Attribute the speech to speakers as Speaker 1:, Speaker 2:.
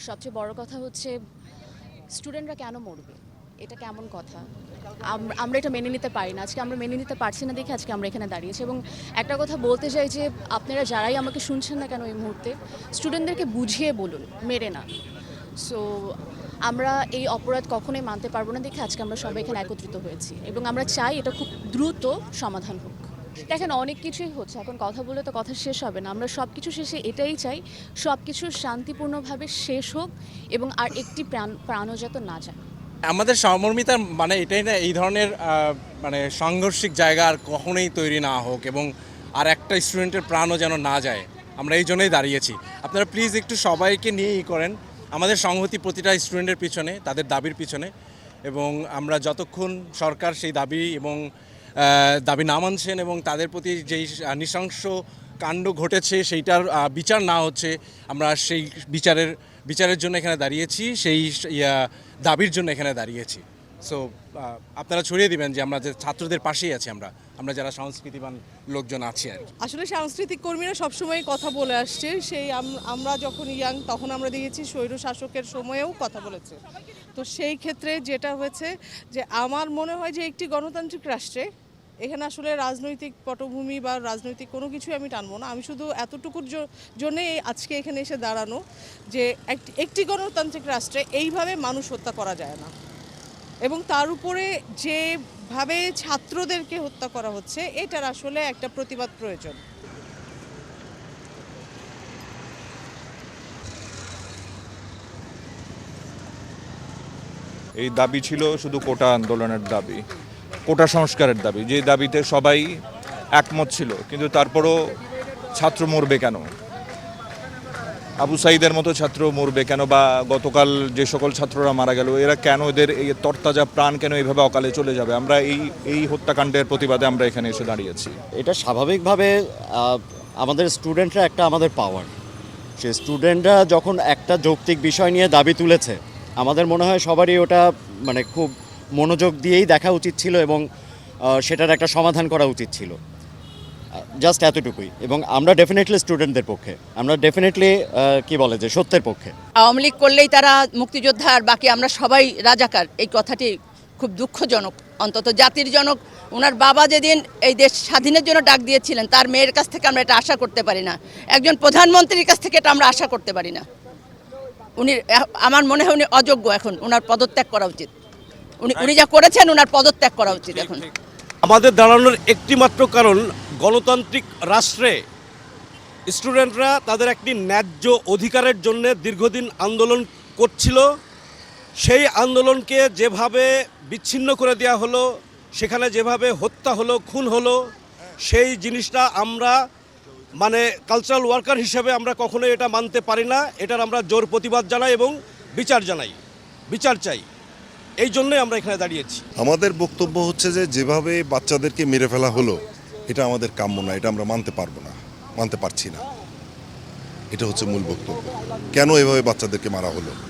Speaker 1: আর সবচেয়ে বড় কথা হচ্ছে স্টুডেন্টরা কেন মরবে? এটা কেমন কথা? আমরা এটা মেনে নিতে পারি না। আজকে আমরা মেনে নিতে পারছি না দেখে আজকে আমরা এখানে দাঁড়িয়েছি এবং একটা কথা বলতে চাই যে, আপনারা যারাই আমাকে শুনছেন না কেন এই মুহূর্তে স্টুডেন্টদেরকে বুঝিয়ে বলুন, মেরে না। সো আমরা এই অপরাধ কখনোই মানতে পারব না দেখে আজকে আমরা সবাই এখানে একত্রিত হয়েছি এবং আমরা চাই এটা খুব দ্রুত সমাধান হোক। দেখেন, অনেক কিছুই হচ্ছে। এখন কথা বলে তো কথা শেষ হবে না। আমরা সব কিছু শেষে এটাই চাই সব কিছু শান্তিপূর্ণভাবে শেষ হোক এবং আর একটি প্রাণ, প্রাণও যাতে না যায়।
Speaker 2: আমাদের সমর্মিতা মানে এটাই না, এই ধরনের মানে সাংঘর্ষিক জায়গা আর কখনোই তৈরি না হোক এবং আর একটা স্টুডেন্টের প্রাণও যেন না যায়। আমরা এই জন্যই দাঁড়িয়েছি। আপনারা প্লিজ একটু সবাইকে নিয়েই করেন। আমাদের সংহতি প্রতিটা স্টুডেন্টের পিছনে, তাদের দাবির পিছনে এবং আমরা যতক্ষণ সরকার সেই দাবি এবং দাবি না মানছেন এবং তাদের প্রতি যেই নৃশংস কাণ্ড ঘটেছে সেইটার বিচার না হচ্ছে, আমরা সেই বিচারের বিচারের জন্য এখানে দাঁড়িয়েছি, সেই দাবির জন্য এখানে দাঁড়িয়েছি। সো আপনারা ছড়িয়ে দিবেন যে আমরা যে ছাত্রদের পাশেই আছি আমরা আমরা যারা সংস্কৃতিবান লোকজন আছি আর
Speaker 3: আসলে সাংস্কৃতিক কর্মীরা সবসময় কথা বলে আসছে। সেই আম- আমরা যখন ইয়াং, তখন আমরা দেখেছি স্বৈর শাসকের সময়েও কথা বলেছে। তো সেই ক্ষেত্রে যেটা হয়েছে যে আমার মনে হয় যে একটি গণতান্ত্রিক রাষ্ট্রে, এখানে আসলে রাজনৈতিক পটভূমি বা রাজনৈতিক কোনো কিছুই আমি টানবো না। আমি শুধু এতটুকুর জন্যে আজকে এখানে এসে দাঁড়ানো যে একটি গণতান্ত্রিক রাষ্ট্রে এইভাবে মানুষ হত্যা করা যায় না। এবং তার উপরে যেভাবে ছাত্রদেরকে হত্যা করা হচ্ছে, এটার আসলে একটা প্রতিবাদ প্রয়োজন।
Speaker 4: এই দাবি ছিল শুধু কোটা আন্দোলনের দাবি, কোটা সংস্কারের দাবি, যে দাবিতে সবাই একমত ছিল, কিন্তু তারপরও ছাত্র মরবে কেন? আবু সাইদের মতো ছাত্র মরবে কেন বা গতকাল যে সকল ছাত্ররা মারা গেল, এরা কেন এদের এই তরতাজা প্রাণ কেন এইভাবে অকালে চলে যাবে? আমরা এই এই হত্যাকাণ্ডের প্রতিবাদে আমরা এখানে এসে দাঁড়িয়েছি।
Speaker 5: এটা স্বাভাবিকভাবে আমাদের স্টুডেন্টরা একটা আমাদের পাওয়ার সে স্টুডেন্টরা যখন একটা যৌক্তিক বিষয় নিয়ে দাবি তুলেছে, আমাদের মনে হয় সবারই ওটা মানে খুব মনোযোগ দিয়েই দেখা উচিত ছিল এবং সেটার একটা সমাধান করা উচিত ছিল। জাস্ট এতটুকুই। এবং আমরা ডেফিনেটলি স্টুডেন্টদের পক্ষে। আমরা ডেফিনেটলি কি বলে যে সত্যের পক্ষে।
Speaker 6: আওয়ামী লীগ করলেই তারা মুক্তিযোদ্ধা আর বাকি আমরা সবাই রাজাকার। এই কথাটি খুব দুঃখজনক। অন্তত জাতির জনক ওনার বাবা যেদিন এই দেশ স্বাধীনের জন্য ডাক দিয়েছিলেন তার মেয়ের কাছ থেকে আমরা এটা আশা করতে পারি না। একজন প্রধানমন্ত্রীর কাছ থেকে এটা আমরা আশা করতে পারি না। উনি আমার মনে হয় উনি অযোগ্য এখন। ওনার পদত্যাগ করা উচিত। উনি উনি যা করেছেন ওনার পদত্যাগ করা উচিত এখন।
Speaker 7: আমাদের দাঁড়ানোর একটিমাত্র কারণ গণতান্ত্রিক রাষ্ট্রে স্টুডেন্টরা তাদের একটি ন্যায্য অধিকারের জন্য দীর্ঘদিন আন্দোলন করছিল। সেই আন্দোলনকে যেভাবে বিচ্ছিন্ন করে দেওয়া হলো, সেখানে যেভাবে হত্যা হলো, খুন হলো, সেই জিনিসটা আমরা মানে কালচারাল ওয়ার্কার হিসেবে আমরা কখনোই এটা মানতে পারি না। এটার আমরা জোর প্রতিবাদ জানাই এবং বিচার জানাই। বিচার চাই। এই জন্যই আমরা এখানে দাঁড়িয়েছি।
Speaker 8: আমাদের বক্তব্য হচ্ছে যে, যেভাবে বাচ্চাদেরকে মেরে ফেলা হলো, এটা আমাদের কাম্য না এটা আমরা মানতে পারব না, মানতে পারছি না। এটা হচ্ছে মূল বক্তব্য। কেন এভাবে বাচ্চাদেরকে মারা হলো?